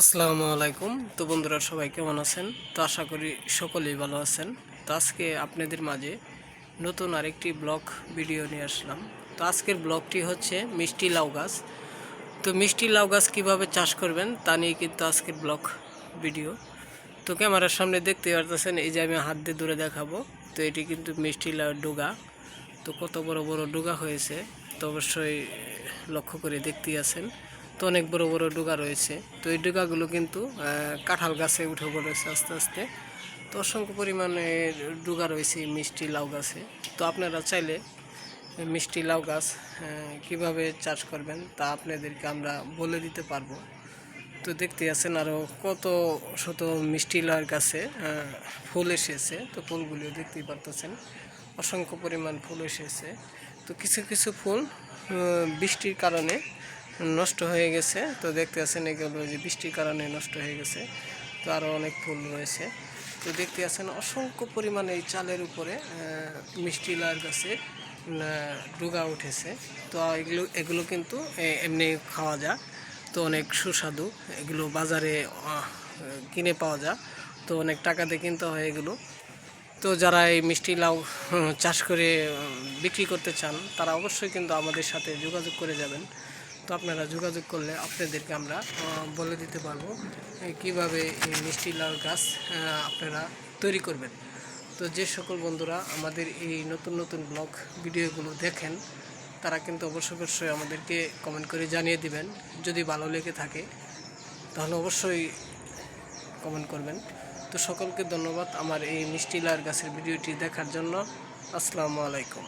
আসসালামু আলাইকুম। তো বন্ধুরা, সবাই কেমন আছেন? তো আশা করি সকলেই ভালো আছেন। তো আজকে আপনাদের মাঝে নতুন আরেকটি ব্লগ ভিডিও নিয়ে আসলাম। তো আজকের ব্লগটি হচ্ছে মিষ্টি লাউ গাছ। তো মিষ্টি লাউ গাছ কীভাবে চাষ করবেন তা নিয়ে কিন্তু আজকের ব্লগ ভিডিও। তো ক্যামেরার সামনে দেখতে পারতেছেন, এই যে আমি হাত দিয়ে দূরে দেখাবো। তো এটি কিন্তু মিষ্টি লাউ ডোগা। তো কত বড় বড় ডোগা হয়েছে, তো অবশ্যই লক্ষ্য করে দেখতেই আছেন। তো অনেক বড় বড় ডোগা রয়েছে। তো এই ডোগাগুলো কিন্তু কাঁঠাল গাছে উঠে পড়েছে আস্তে আস্তে। তো অসংখ্য পরিমাণে ডোগা রয়েছে মিষ্টি লাউ গাছে। তো আপনারা চাইলে মিষ্টি লাউ গাছ কীভাবে চাষ করবেন তা আপনাদেরকে আমরা বলে দিতে পারব। তো দেখতে আছেন আরও কত শত মিষ্টি লাউর গাছে ফুল এসেছে। তো ফুলগুলিও দেখতেই পারতেছেন, অসংখ্য পরিমাণ ফুল এসেছে। তো কিছু কিছু ফুল বৃষ্টির কারণে নষ্ট হয়ে গেছে। তো দেখতে আছেন এগুলো যে বৃষ্টির কারণে নষ্ট হয়ে গেছে। তো আরও অনেক ফুল রয়েছে। তো দেখতে আছেন অসংখ্য পরিমাণে এই চালের উপরে মিষ্টি লাউর গাছে ডুগা উঠেছে। তো এগুলো এগুলো কিন্তু এমনি খাওয়া যায় তো অনেক সুস্বাদু। এগুলো বাজারে কিনে পাওয়া যায় তো অনেক টাকাতে কিনতে হয় এগুলো। তো যারা এই মিষ্টি লাউ চাষ করে বিক্রি করতে চান, তারা অবশ্যই কিন্তু আমাদের সাথে যোগাযোগ করে যাবেন। তো আপনারা যোগাযোগ করলে আপনাদেরকে আমরা বলে দিতে পারব কীভাবে এই মিষ্টি লাউ গাছ আপনারা তৈরি করবেন। তো যে সকল বন্ধুরা আমাদের এই নতুন নতুন ব্লগ ভিডিওগুলো দেখেন, তারা কিন্তু অবশ্যই অবশ্যই আমাদেরকে কমেন্ট করে জানিয়ে দিবেন। যদি ভালো লেগে থাকে, তাহলে অবশ্যই কমেন্ট করবেন। তো সকলকে ধন্যবাদ আমার এই মিষ্টি লার গাছের ভিডিওটি দেখার জন্য। আসসালামু আলাইকুম।